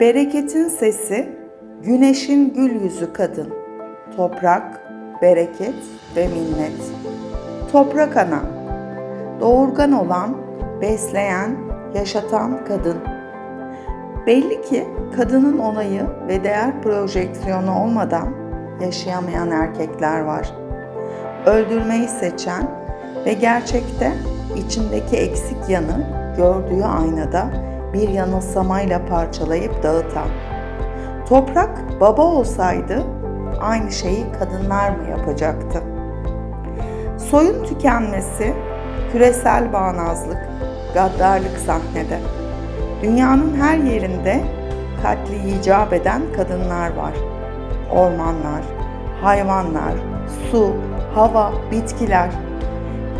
Bereketin sesi, güneşin gül yüzü kadın. Toprak, bereket ve minnet. Toprak ana, doğurgan olan, besleyen, yaşatan kadın. Belli ki kadının onayı ve değer projeksiyonu olmadan yaşayamayan erkekler var. Öldürmeyi seçen ve gerçekte içindeki eksik yanı gördüğü aynada bir yanılsamayla parçalayıp dağıtan. Toprak baba olsaydı aynı şeyi kadınlar mı yapacaktı? Soyun tükenmesi, küresel bağnazlık, gaddarlık sahnede. Dünyanın her yerinde katli icap eden kadınlar var. Ormanlar, hayvanlar, su, hava, bitkiler.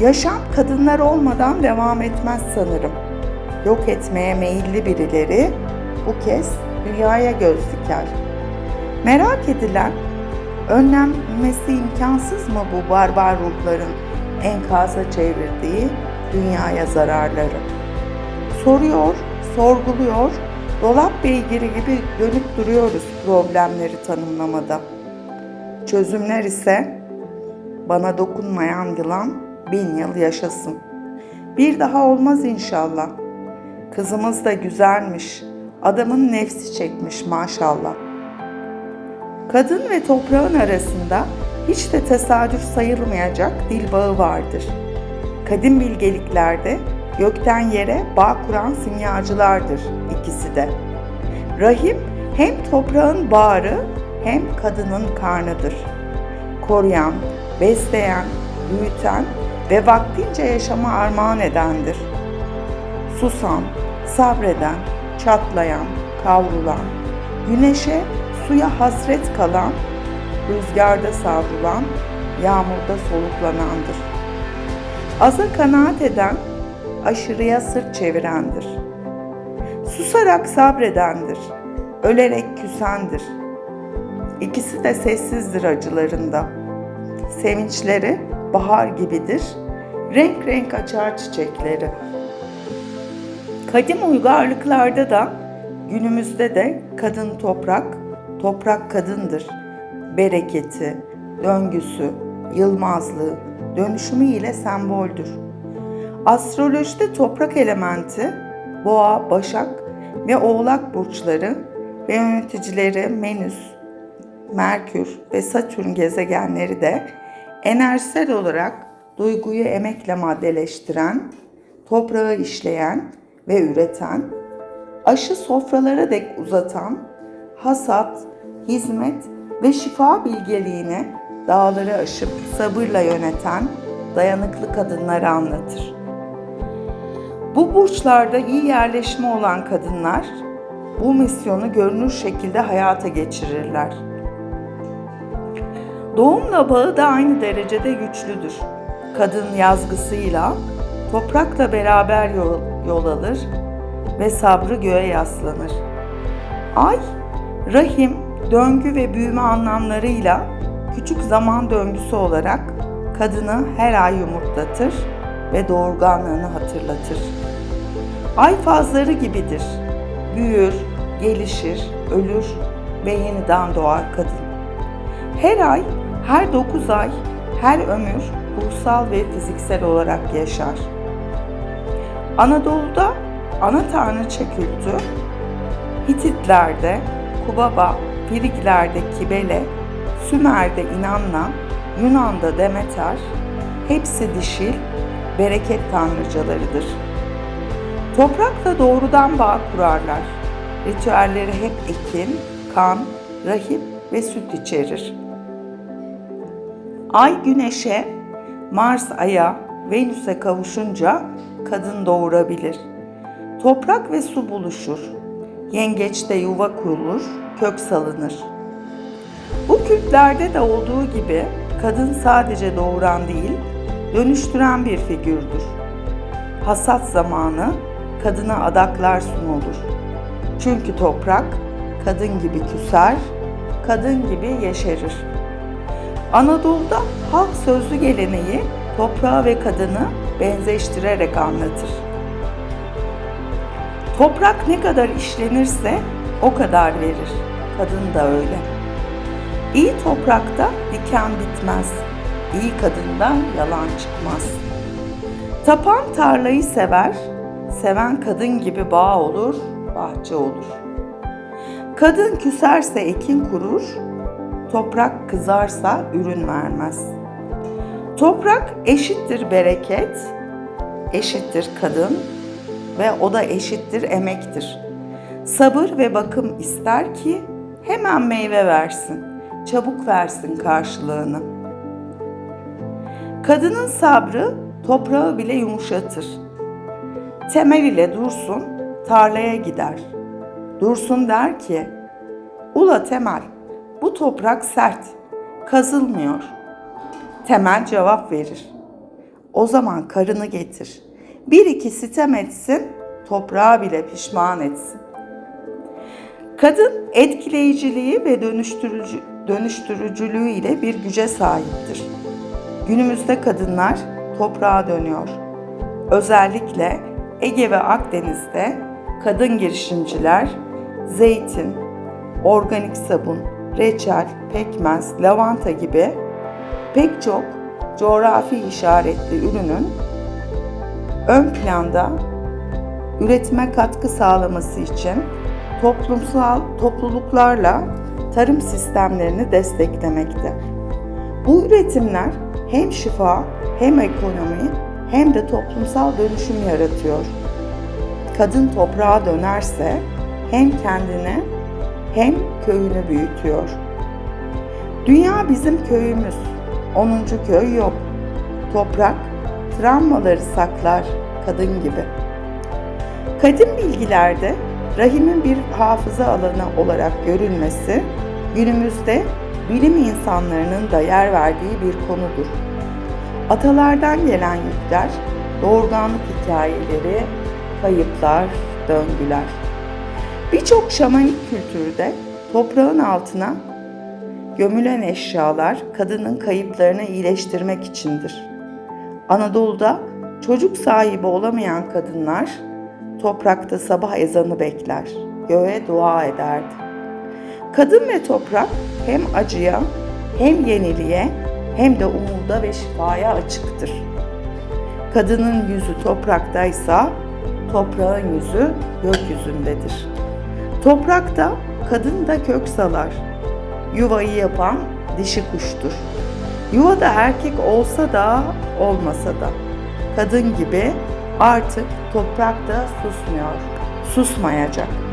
Yaşam kadınlar olmadan devam etmez sanırım. Yok etmeye meyilli birileri bu kez dünyaya göz diker. Merak edilen, önlenmesi imkansız mı bu barbar ruhların enkaza çevirdiği dünyaya zararları? Soruyor, sorguluyor, dolap beygiri gibi dönüp duruyoruz problemleri tanımlamada. Çözümler ise bana dokunmayan yılan bin yıl yaşasın. Bir daha olmaz inşallah. Kızımız da güzelmiş. Adamın nefsi çekmiş maşallah. Kadın ve toprağın arasında hiç de tesadüf sayılmayacak dil bağı vardır. Kadim bilgeliklerde gökten yere bağ kuran simyacılardır ikisi de. Rahim hem toprağın bağrı hem kadının karnıdır. Koruyan, besleyen, büyüten ve vaktince yaşama armağan edendir. Susan, sabreden, çatlayan, kavrulan, güneşe, suya hasret kalan, rüzgarda savrulan, yağmurda soluklanandır. Aza kanaat eden, aşırıya sırt çevirendir. Susarak sabredendir, ölerek küsendir. İkisi de sessizdir acılarında. Sevinçleri bahar gibidir, renk renk açar çiçekleri. Kadim uygarlıklarda da günümüzde de kadın toprak, toprak kadındır. Bereketi, döngüsü, yılmazlığı, dönüşümü ile semboldür. Astrolojide toprak elementi, boğa, başak ve oğlak burçları ve yöneticileri Venüs, Merkür ve Satürn gezegenleri de enerjisel olarak duyguyu emekle maddeleştiren, toprağı işleyen ve üreten, aşı sofralara dek uzatan, hasat, hizmet ve şifa bilgeliğini dağları aşıp sabırla yöneten dayanıklı kadınları anlatır. Bu burçlarda iyi yerleşme olan kadınlar bu misyonu görünür şekilde hayata geçirirler. Doğumla bağı da aynı derecede güçlüdür. Kadın yazgısıyla toprakla beraber yol, yol alır ve sabrı göğe yaslanır. Ay, rahim, döngü ve büyüme anlamlarıyla küçük zaman döngüsü olarak kadını her ay yumurtlatır ve doğurganlığını hatırlatır. Ay fazları gibidir. Büyür, gelişir, ölür ve yeniden doğar kadın. Her ay, her dokuz ay, her ömür ruhsal ve fiziksel olarak yaşar. Anadolu'da ana tanrıça kültü, Hititlerde Kubaba, Friglerde Kibele, Sümer'de İnanna, Yunan'da Demeter, hepsi dişil, bereket tanrıcalarıdır. Toprakla doğrudan bağ kurarlar. Ritüelleri hep ekin, kan, rahip ve süt içerir. Ay güneşe, Mars aya, Venüs'e kavuşunca kadın doğurabilir. Toprak ve su buluşur. Yengeçte yuva kurulur, kök salınır. Bu kültlerde de olduğu gibi kadın sadece doğuran değil, dönüştüren bir figürdür. Hasat zamanı kadına adaklar sunulur. Çünkü toprak kadın gibi küser, kadın gibi yeşerir. Anadolu'da halk sözlü geleneği toprağı ve kadını benzeştirerek anlatır. Toprak ne kadar işlenirse o kadar verir. Kadın da öyle. İyi toprakta diken bitmez. İyi kadından yalan çıkmaz. Tapan tarlayı sever, seven kadın gibi bağ olur, bahçe olur. Kadın küserse ekin kurur, toprak kızarsa ürün vermez. Toprak eşittir bereket, eşittir kadın ve o da eşittir emektir. Sabır ve bakım ister ki hemen meyve versin, çabuk versin karşılığını. Kadının sabrı toprağı bile yumuşatır. Temel ile dursun, tarlaya gider. Dursun der ki, Ula Temel, bu toprak sert, kazılmıyor. Temel cevap verir. O zaman karını getir. Bir iki sitem etsin, toprağı bile pişman etsin. Kadın etkileyiciliği ve dönüştürücü, dönüştürücülüğü ile bir güce sahiptir. Günümüzde kadınlar toprağa dönüyor. Özellikle Ege ve Akdeniz'de kadın girişimciler zeytin, organik sabun, reçel, pekmez, lavanta gibi pek çok coğrafi işaretli ürünün ön planda üretime katkı sağlaması için toplumsal topluluklarla tarım sistemlerini desteklemekte. Bu üretimler hem şifa, hem ekonomi, hem de toplumsal dönüşüm yaratıyor. Kadın toprağa dönerse hem kendini hem köyünü büyütüyor. Dünya bizim köyümüz. 10. köy yok. Toprak travmaları saklar kadın gibi. Kadim bilgilerde rahimin bir hafıza alanı olarak görülmesi günümüzde bilim insanlarının da yer verdiği bir konudur. Atalardan gelen yükler, doğurganlık hikayeleri, kayıplar, döngüler. Birçok şamanik kültürde toprağın altına gömülen eşyalar kadının kayıplarını iyileştirmek içindir. Anadolu'da çocuk sahibi olamayan kadınlar toprakta sabah ezanı bekler, göğe dua ederdi. Kadın ve toprak hem acıya, hem yeniliğe, hem de umuda ve şifaya açıktır. Kadının yüzü topraktaysa, toprağın yüzü gökyüzündedir. Toprakta kadın da kök salar. Yuvayı yapan dişi kuştur. Yuvada erkek olsa da olmasa da kadın gibi artık toprakta susmuyor, susmayacak.